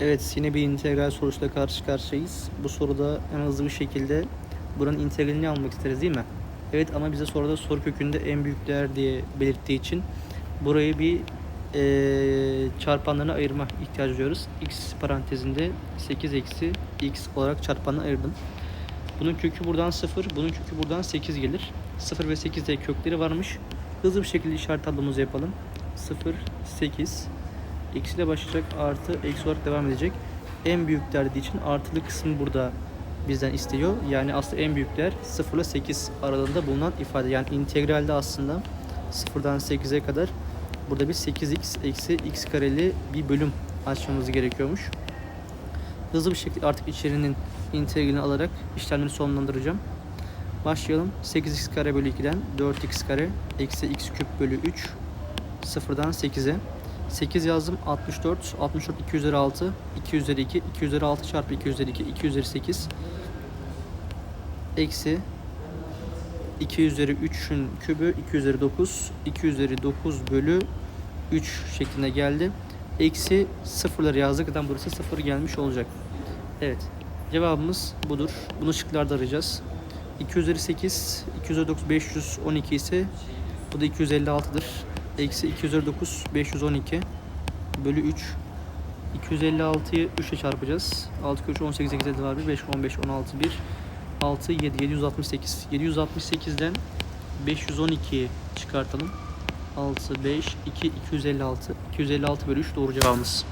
Evet yine bir integral sorusuyla karşı karşıyayız. Bu soruda en hızlı bir şekilde buranın integralini almak isteriz değil mi? Evet ama bize soruda soru kökünde en büyük değer diye belirttiği için burayı bir eee çarpanlarına ayırma ihtiyacı duyuyoruz. x parantezinde 8 eksi x olarak çarpanına ayırdım. Bunun kökü buradan 0, bunun kökü buradan 8 gelir. 0 ve 8'de kökleri varmış. Hızlı bir şekilde işaret tablomuzu yapalım. 0, 8, eksi ile başlayacak artı eksi olarak devam edecek. En büyük dediği için artılı kısmı burada bizden istiyor. Yani aslında en büyük değer 0 ile 8 aralığında bulunan ifade. Yani integralde aslında 0'dan 8'e kadar burada bir 8x eksi x kareli bir bölüm açmamız gerekiyormuş. Hızlı bir şekilde artık içerinin integralini alarak işlemleri sonlandıracağım. Başlayalım. 8x kare bölü 2'den 4x kare eksi x küp bölü 3 sıfırdan 8'e. 8 yazdım 64. 64 2 üzeri 6. 2 üzeri 2. 2 üzeri 6 çarpı 2 üzeri 2. 2 üzeri 8. Eksi 2 üzeri 3'ün kübü 2 üzeri 9. 2 üzeri 9 bölü 3 şeklinde geldi. Eksi sıfırları yazdık. Zaten burası sıfır gelmiş olacak. Evet. Cevabımız budur. Bunu şıklarda arayacağız. 2 üzeri 8, 2 üzeri 9 512 ise bu da 256'dır. Eksi 2 üzeri 9 512 bölü 3. 256'yı 3 ile çarpacağız. 6 kere 3 18 8 7 var 1 5 15 16 1 6 7 768. 768'den 512'yi çıkartalım. 6 5 2 256. 256 bölü 3 doğru cevabımız.